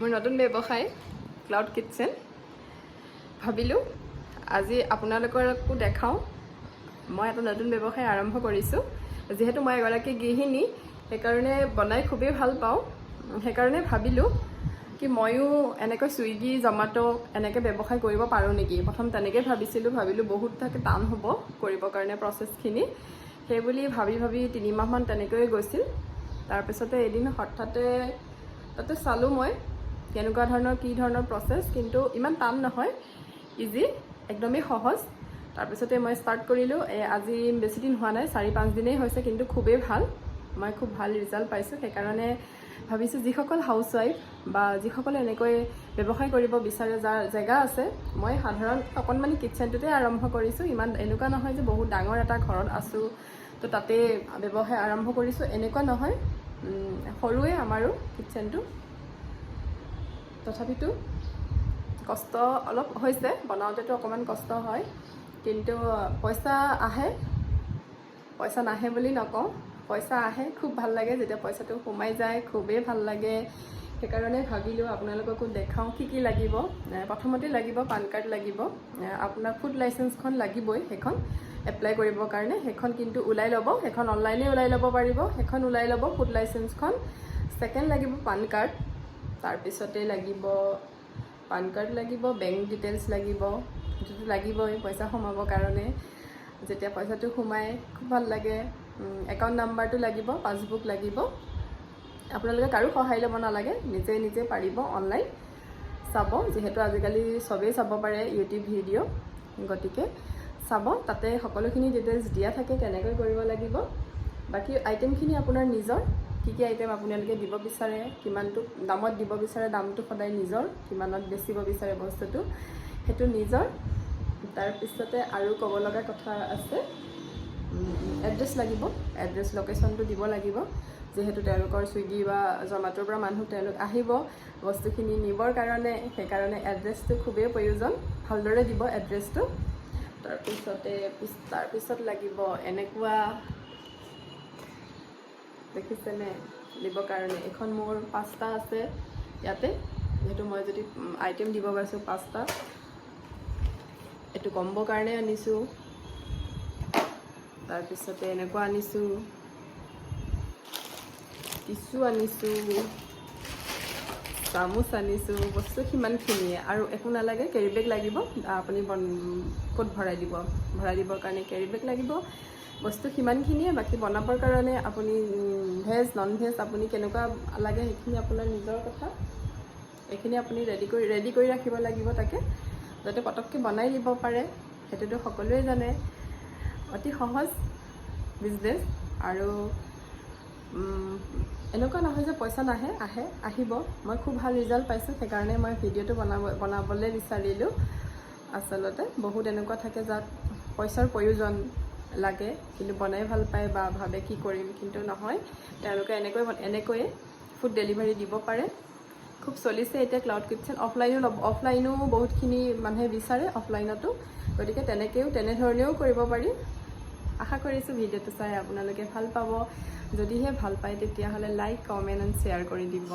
মোৰ নতুন ব্যৱসায় ক্লাউড কিটচেন ভাবিলোঁ আজি আপোনালোককো দেখাওঁ। মই এটা নতুন ব্যৱসায় আৰম্ভ কৰিছোঁ। যিহেতু মই এগৰাকী গৃহিণী সেইকাৰণে বনাই খুবেই ভাল পাওঁ। সেইকাৰণে ভাবিলোঁ কি ময়ো এনেকৈ ছুইগি জমাট' এনেকৈ ব্যৱসায় কৰিব পাৰোঁ নেকি? প্ৰথম তেনেকৈ ভাবিছিলোঁ ভাবিলোঁ বহুত থাকে টান হ'ব কৰিবৰ কাৰণে প্ৰচেছখিনি। সেইবুলি ভাবি ভাবি তিনিমাহমান তেনেকৈয়ে গৈছিল। তাৰপিছতে এদিন হঠাতে তাতে চালোঁ মই কেনেকুৱা ধৰণৰ কি ধৰণৰ প্ৰচেছ কিন্তু ইমান টান নহয়। ইজি একদমেই সহজ। তাৰপিছতে মই ষ্টাৰ্ট কৰিলোঁ। আজি বেছি দিন হোৱা নাই চাৰি পাঁচ দিনেই হৈছে কিন্তু খুবেই ভাল। মই খুব ভাল ৰিজাল্ট পাইছোঁ। সেইকাৰণে ভাবিছোঁ যিসকল হাউচৱাইফ বা যিসকলে এনেকৈ ব্যৱসায় কৰিব বিচাৰে যাৰ জেগা আছে মই সাধাৰণ অকণমানি কিটচেনটোতে আৰম্ভ কৰিছোঁ। ইমান এনেকুৱা নহয় যে বহুত ডাঙৰ এটা ঘৰত আছোঁ তো তাতে ব্যৱসায় আৰম্ভ কৰিছোঁ। এনেকুৱা নহয়। সৰুৱে আমাৰো কিটচেনটো তথাপিতো কষ্ট অলপ হৈছে বনাওঁতেতো অকণমান কষ্ট হয় কিন্তু পইচা আহে। পইচা নাহে বুলি নকওঁ পইচা আহে খুব ভাল লাগে যেতিয়া পইচাটো সোমাই যায় খুবেই ভাল লাগে। সেইকাৰণে ভাবিলোঁ আপোনালোককো দেখাওঁ কি কি লাগিব। প্ৰথমতে লাগিব পান কাৰ্ড লাগিব। আপোনাৰ ফুড লাইচেঞ্চখন লাগিবই সেইখন এপ্লাই কৰিবৰ কাৰণে। সেইখন কিন্তু ওলাই ল'ব সেইখন অনলাইনে ওলাই ল'ব পাৰিব সেইখন ওলাই ল'ব ফুড লাইচেঞ্চখন। ছেকেণ্ড লাগিব পান কাৰ্ড। তাৰপিছতে লাগিব পান কাৰ্ড লাগিব বেংক ডিটেইলছ লাগিব। সেইটোতো লাগিবই পইচা সোমাবৰ কাৰণে। যেতিয়া পইচাটো সোমাই খুব ভাল লাগে। একাউণ্ট নাম্বাৰটো লাগিব পাছবুক লাগিব। আপোনালোকে কাৰো সহায় ল'ব নালাগে নিজে নিজে পাৰিব অনলাইন চাব। যিহেতু আজিকালি চবেই চাব পাৰে ইউটিউব ভিডিঅ' গতিকে চাব তাতে সকলোখিনি ডিটেইলছ দিয়া থাকে কেনেকৈ কৰিব লাগিব। বাকী আইটেমখিনি আপোনাৰ নিজৰ। কি কি আইটেম আপোনালোকে দিব বিচাৰে কিমানটো দামত দিব বিচাৰে দামটো সদায় নিজৰ কিমানত বেচিব বিচাৰে বস্তুটো সেইটো নিজৰ। তাৰপিছতে আৰু ক'ব লগা কথা আছে এড্ৰেছ লাগিব এড্ৰেছ লোকেশ্যনটো দিব লাগিব। যিহেতু তেওঁলোকৰ ছুইগি বা জমাটোৰ পৰা মানুহ তেওঁলোক আহিব বস্তুখিনি নিবৰ কাৰণে সেইকাৰণে এড্ৰেছটো খুবেই প্ৰয়োজন ভালদৰে দিব এড্ৰেছটো তাৰপিছতে পিছ- তাৰপিছত লাগিব এনেকুৱা দেখিছেনে দিবৰ কাৰণে। এইখন মোৰ পাঁচটা আছে ইয়াতে। যিহেতু মই যদি আইটেম দিব পাৰিছোঁ পাঁচটা। এইটো কম্বৰ কাৰণে আনিছোঁ। তাৰপিছতে এনেকুৱা আনিছোঁ। টিচু আনিছোঁ। চামুচ আনিছোঁ বস্তু সিমানখিনিয়ে আৰু একো নালাগে কেৰি বেগ লাগিব আপুনি ক'ত ভৰাই দিব? ভৰাই দিবৰ কাৰণে কেৰি বেগ লাগিব। বস্তু সিমানখিনিয়ে বাকী বনাবৰ কাৰণে আপুনি ভেজ নন ভেজ আপুনি কেনেকুৱা লাগে সেইখিনি আপোনাৰ নিজৰ কথা। এইখিনি আপুনি ৰেডি কৰি ৰেডি কৰি ৰাখিব লাগিব তাকে যাতে পটককৈ বনাই দিব পাৰে সেইটোতো সকলোৱে জানে। অতি সহজ বিজনেছ আৰু এনেকুৱা নহয় যে পইচা নাহে আহে আহিব। মই খুব ভাল ৰিজাল্ট পাইছোঁ সেইকাৰণে মই ভিডিঅ'টো বনাব বনাবলৈ বিচাৰিলোঁ। আচলতে বহুত এনেকুৱা থাকে যাক পইচাৰ প্ৰয়োজন লাগে কিন্তু বনাই ভাল পায় বা ভাবে কি কৰিম কিন্তু নহয়। তেওঁলোকে এনেকৈ এনেকৈয়ে ফুড ডেলিভাৰী দিব পাৰে। খুব চলিছে এতিয়া ক্লাউড কিটচেন অফলাইনো ল'ব অফলাইনো বহুতখিনি মানুহে বিচাৰে অফলাইনতো গতিকে তেনেকৈও তেনেধৰণেও কৰিব পাৰি। আশা কৰিছোঁ ভিডিঅ'টো চাই আপোনালোকে ভাল পাব। যদিহে ভাল পায় তেতিয়াহ'লে লাইক কমেণ্ট এণ্ড শ্বেয়াৰ কৰি দিব।